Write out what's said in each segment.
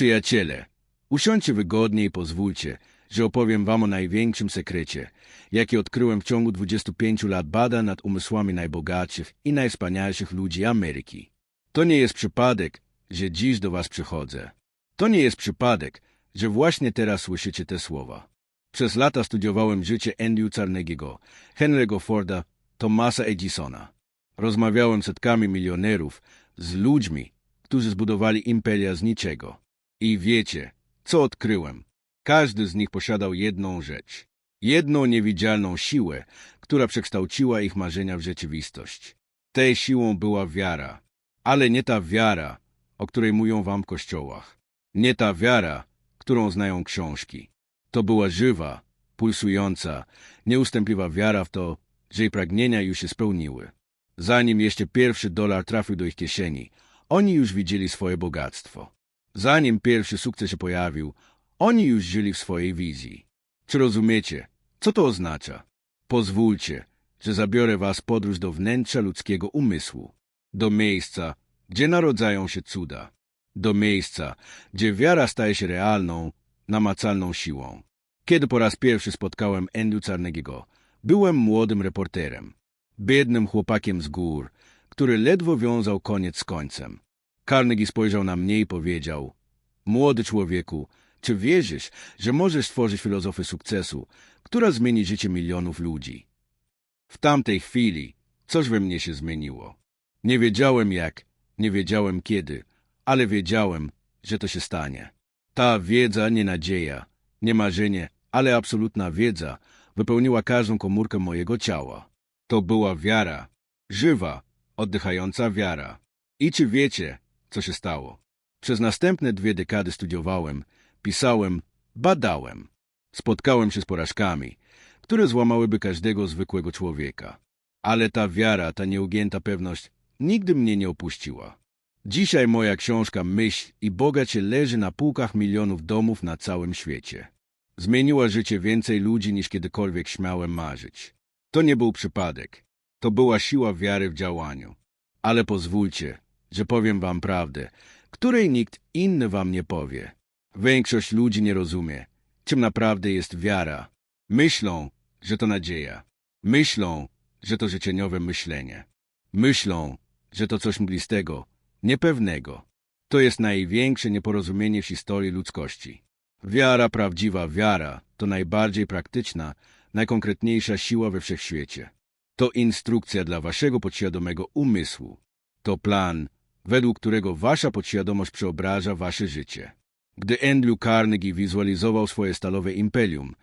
Przyjaciele, usiądźcie wygodnie i pozwólcie, że opowiem wam o największym sekrecie, jaki odkryłem w ciągu 25 lat badań nad umysłami najbogatszych i najwspanialszych ludzi Ameryki. To nie jest przypadek, że dziś do was przychodzę. To nie jest przypadek, że właśnie teraz słyszycie te słowa. Przez lata studiowałem życie Andrew Carnegie'ego, Henry'ego Forda, Thomasa Edisona. Rozmawiałem z setkami milionerów, z ludźmi, którzy zbudowali imperia z niczego. I wiecie, co odkryłem? Każdy z nich posiadał jedną rzecz. Jedną niewidzialną siłę, która przekształciła ich marzenia w rzeczywistość. Tej siłą była wiara. Ale nie ta wiara, o której mówią wam w kościołach. Nie ta wiara, którą znają książki. To była żywa, pulsująca, nieustępliwa wiara w to, że jej pragnienia już się spełniły. Zanim jeszcze pierwszy dolar trafił do ich kieszeni, oni już widzieli swoje bogactwo. Zanim pierwszy sukces się pojawił, oni już żyli w swojej wizji. Czy rozumiecie, co to oznacza? Pozwólcie, że zabiorę was podróż do wnętrza ludzkiego umysłu, do miejsca, gdzie narodzają się cuda, do miejsca, gdzie wiara staje się realną, namacalną siłą. Kiedy po raz pierwszy spotkałem Andrew Carnegie'ego, byłem młodym reporterem, biednym chłopakiem z gór, który ledwo wiązał koniec z końcem. Carnegie spojrzał na mnie i powiedział, młody człowieku, czy wierzysz, że możesz stworzyć filozofię sukcesu, która zmieni życie milionów ludzi? W tamtej chwili coś we mnie się zmieniło. Nie wiedziałem jak, nie wiedziałem kiedy, ale wiedziałem, że to się stanie. Ta wiedza, nie nadzieja, nie marzenie, ale absolutna wiedza wypełniła każdą komórkę mojego ciała. To była wiara, żywa, oddychająca wiara. I czy wiecie, co się stało? Przez następne dwie dekady studiowałem, pisałem, badałem. Spotkałem się z porażkami, które złamałyby każdego zwykłego człowieka. Ale ta wiara, ta nieugięta pewność nigdy mnie nie opuściła. Dzisiaj moja książka Myśl i Bogacie leży na półkach milionów domów na całym świecie. Zmieniła życie więcej ludzi niż kiedykolwiek śmiałem marzyć. To nie był przypadek. To była siła wiary w działaniu. Ale pozwólcie, że powiem wam prawdę, której nikt inny wam nie powie. Większość ludzi nie rozumie, czym naprawdę jest wiara. Myślą, że to nadzieja. Myślą, że to życzeniowe myślenie. Myślą, że to coś mglistego, niepewnego. To jest największe nieporozumienie w historii ludzkości. Wiara, prawdziwa wiara, to najbardziej praktyczna, najkonkretniejsza siła we wszechświecie. To instrukcja dla waszego podświadomego umysłu. To plan, według którego wasza podświadomość przeobraża wasze życie. Gdy Andrew Carnegie wizualizował swoje stalowe imperium,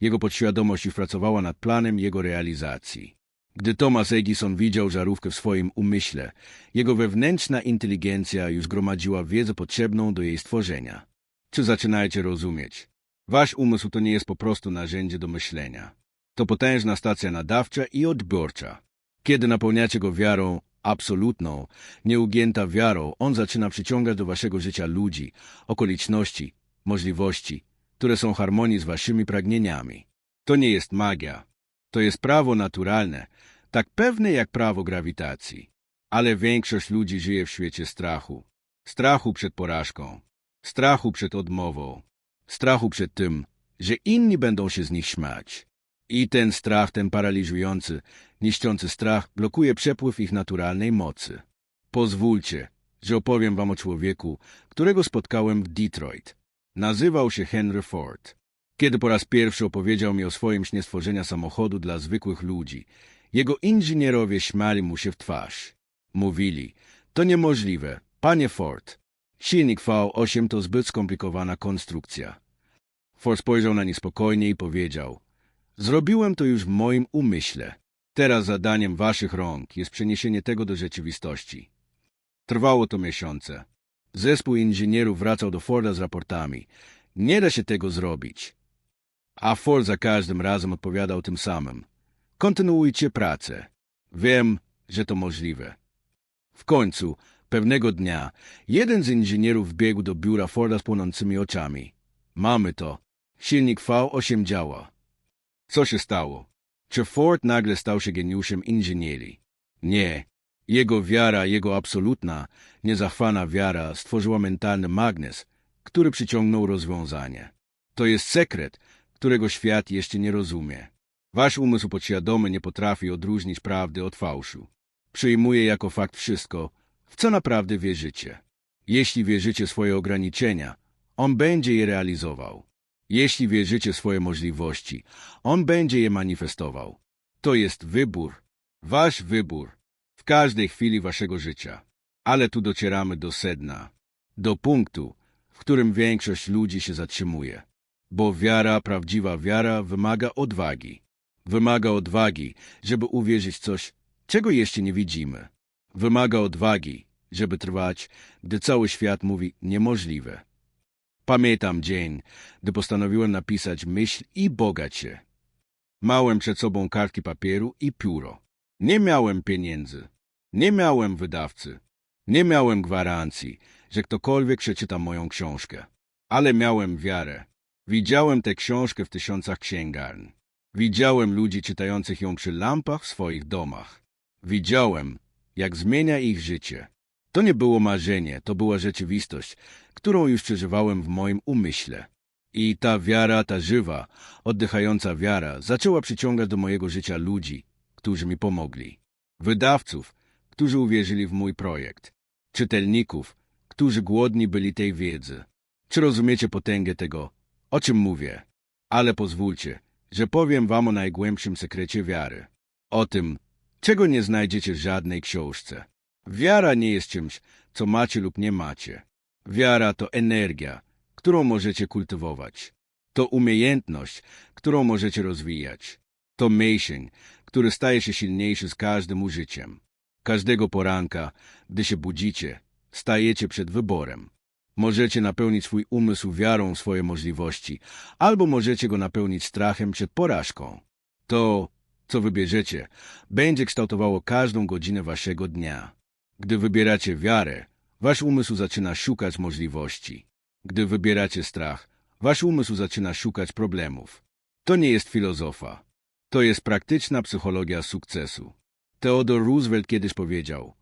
jego podświadomość pracowała nad planem jego realizacji. Gdy Thomas Edison widział żarówkę w swoim umyśle, jego wewnętrzna inteligencja już gromadziła wiedzę potrzebną do jej stworzenia. Czy zaczynajcie rozumieć? Wasz umysł to nie jest po prostu narzędzie do myślenia. To potężna stacja nadawcza i odbiorcza. Kiedy napełniacie go wiarą absolutną, nieugięta wiarą, on zaczyna przyciągać do waszego życia ludzi, okoliczności, możliwości, które są w harmonii z waszymi pragnieniami. To nie jest magia. To jest prawo naturalne, tak pewne jak prawo grawitacji. Ale większość ludzi żyje w świecie strachu. Strachu przed porażką, strachu przed odmową, strachu przed tym, że inni będą się z nich śmiać. I ten strach, ten paraliżujący, niszczący strach blokuje przepływ ich naturalnej mocy. Pozwólcie, że opowiem wam o człowieku, którego spotkałem w Detroit. Nazywał się Henry Ford. Kiedy po raz pierwszy opowiedział mi o swoim śnie stworzenia samochodu dla zwykłych ludzi, jego inżynierowie śmiali mu się w twarz. Mówili, to niemożliwe, panie Ford. Silnik V8 to zbyt skomplikowana konstrukcja. Ford spojrzał na nie spokojnie i powiedział, zrobiłem to już w moim umyśle. Teraz zadaniem waszych rąk jest przeniesienie tego do rzeczywistości. Trwało to miesiące. Zespół inżynierów wracał do Forda z raportami. Nie da się tego zrobić. A Ford za każdym razem odpowiadał tym samym. Kontynuujcie pracę. Wiem, że to możliwe. W końcu, pewnego dnia, jeden z inżynierów wbiegł do biura Forda z płonącymi oczami. Mamy to. Silnik V8 działa. Co się stało? Czy Ford nagle stał się geniuszem inżynierii? Nie. Jego wiara, jego absolutna, niezachwana wiara stworzyła mentalny magnes, który przyciągnął rozwiązanie. To jest sekret, którego świat jeszcze nie rozumie. Wasz umysł podświadomy nie potrafi odróżnić prawdy od fałszu. Przyjmuje jako fakt wszystko, w co naprawdę wierzycie. Jeśli wierzycie swoje ograniczenia, on będzie je realizował. Jeśli wierzycie swoje możliwości, on będzie je manifestował. To jest wybór, wasz wybór, w każdej chwili waszego życia. Ale tu docieramy do sedna, do punktu, w którym większość ludzi się zatrzymuje. Bo wiara, prawdziwa wiara, wymaga odwagi. Wymaga odwagi, żeby uwierzyć coś, czego jeszcze nie widzimy. Wymaga odwagi, żeby trwać, gdy cały świat mówi niemożliwe. Pamiętam dzień, gdy postanowiłem napisać myśl i bogać się. Małem przed sobą kartki papieru i pióro. Nie miałem pieniędzy. Nie miałem wydawcy. Nie miałem gwarancji, że ktokolwiek przeczyta moją książkę. Ale miałem wiarę. Widziałem tę książkę w tysiącach księgarni. Widziałem ludzi czytających ją przy lampach w swoich domach. Widziałem, jak zmienia ich życie. To nie było marzenie, to była rzeczywistość, którą już przeżywałem w moim umyśle. I ta wiara, ta żywa, oddychająca wiara zaczęła przyciągać do mojego życia ludzi, którzy mi pomogli. Wydawców, którzy uwierzyli w mój projekt. Czytelników, którzy głodni byli tej wiedzy. Czy rozumiecie potęgę tego, o czym mówię? Ale pozwólcie, że powiem wam o najgłębszym sekrecie wiary. O tym, czego nie znajdziecie w żadnej książce. Wiara nie jest czymś, co macie lub nie macie. Wiara to energia, którą możecie kultywować. To umiejętność, którą możecie rozwijać. To mięsień, który staje się silniejszy z każdym użyciem. Każdego poranka, gdy się budzicie, stajecie przed wyborem. Możecie napełnić swój umysł wiarą w swoje możliwości, albo możecie go napełnić strachem przed porażką. To, co wybierzecie, będzie kształtowało każdą godzinę waszego dnia. Gdy wybieracie wiarę, wasz umysł zaczyna szukać możliwości. Gdy wybieracie strach, wasz umysł zaczyna szukać problemów. To nie jest filozofa. To jest praktyczna psychologia sukcesu. Theodore Roosevelt kiedyś powiedział: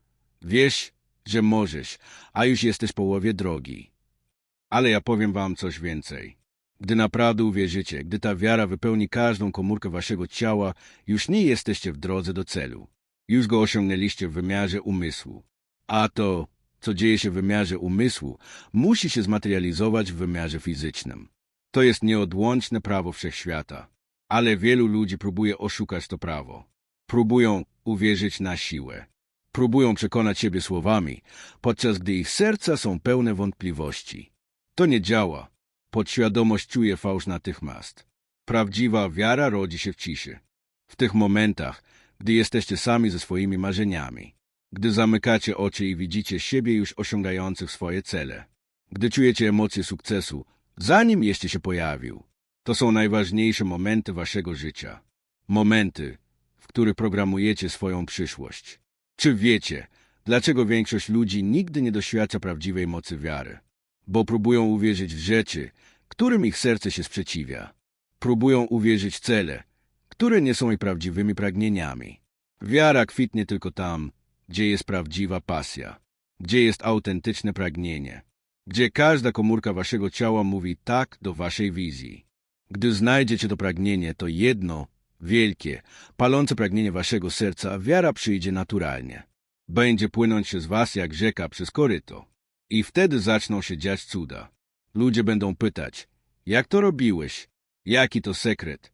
Wiesz, że możesz, a już jesteś połowie drogi. Ale ja powiem wam coś więcej. Gdy naprawdę uwierzycie, gdy ta wiara wypełni każdą komórkę waszego ciała, już nie jesteście w drodze do celu. Już go osiągnęliście w wymiarze umysłu. A to, co dzieje się w wymiarze umysłu, musi się zmaterializować w wymiarze fizycznym. To jest nieodłączne prawo wszechświata. Ale wielu ludzi próbuje oszukać to prawo. Próbują uwierzyć na siłę. Próbują przekonać siebie słowami, podczas gdy ich serca są pełne wątpliwości. To nie działa. Podświadomość czuje fałsz natychmiast. Prawdziwa wiara rodzi się w ciszy. W tych momentach, gdy jesteście sami ze swoimi marzeniami. Gdy zamykacie oczy i widzicie siebie już osiągających swoje cele. Gdy czujecie emocje sukcesu, zanim jeszcze się pojawił. To są najważniejsze momenty waszego życia. Momenty, w których programujecie swoją przyszłość. Czy wiecie, dlaczego większość ludzi nigdy nie doświadcza prawdziwej mocy wiary? Bo próbują uwierzyć w rzeczy, którym ich serce się sprzeciwia. Próbują uwierzyć w cele, które nie są ich prawdziwymi pragnieniami. Wiara kwitnie tylko tam, gdzie jest prawdziwa pasja, gdzie jest autentyczne pragnienie, gdzie każda komórka waszego ciała mówi tak do waszej wizji. Gdy znajdziecie to pragnienie, to jedno, wielkie, palące pragnienie waszego serca, wiara przyjdzie naturalnie. Będzie płynąć się z was jak rzeka przez koryto. I wtedy zaczną się dziać cuda. Ludzie będą pytać, jak to robiłeś? Jaki to sekret?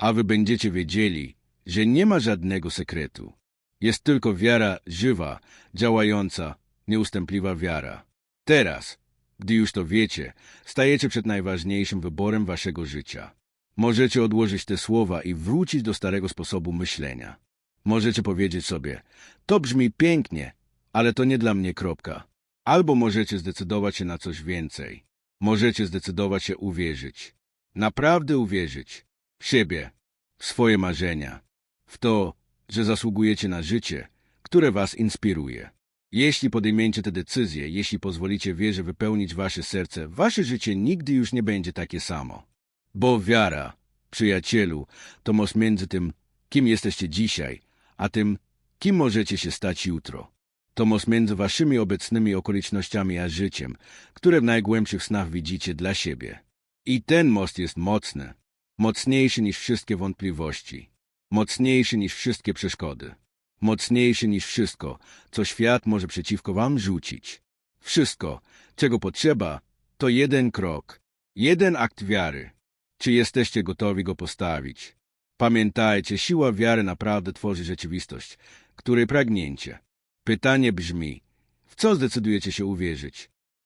A wy będziecie wiedzieli, że nie ma żadnego sekretu. Jest tylko wiara żywa, działająca, nieustępliwa wiara. Teraz, gdy już to wiecie, stajecie przed najważniejszym wyborem waszego życia. Możecie odłożyć te słowa i wrócić do starego sposobu myślenia. Możecie powiedzieć sobie, to brzmi pięknie, ale to nie dla mnie kropka. Albo możecie zdecydować się na coś więcej. Możecie zdecydować się uwierzyć. Naprawdę uwierzyć. Siebie, swoje marzenia. W to, że zasługujecie na życie, które was inspiruje. Jeśli podejmiecie te decyzje, jeśli pozwolicie wierze wypełnić wasze serce, wasze życie nigdy już nie będzie takie samo. Bo wiara, przyjacielu, to most między tym, kim jesteście dzisiaj, a tym, kim możecie się stać jutro. To most między waszymi obecnymi okolicznościami a życiem, które w najgłębszych snach widzicie dla siebie. I ten most jest mocny, mocniejszy niż wszystkie wątpliwości, mocniejszy niż wszystkie przeszkody, mocniejszy niż wszystko, co świat może przeciwko wam rzucić. Wszystko, czego potrzeba, to jeden krok, jeden akt wiary. Czy jesteście gotowi go postawić? Pamiętajcie, siła wiary naprawdę tworzy rzeczywistość, której pragnięcie. Pytanie brzmi, w co zdecydujecie się uwierzyć?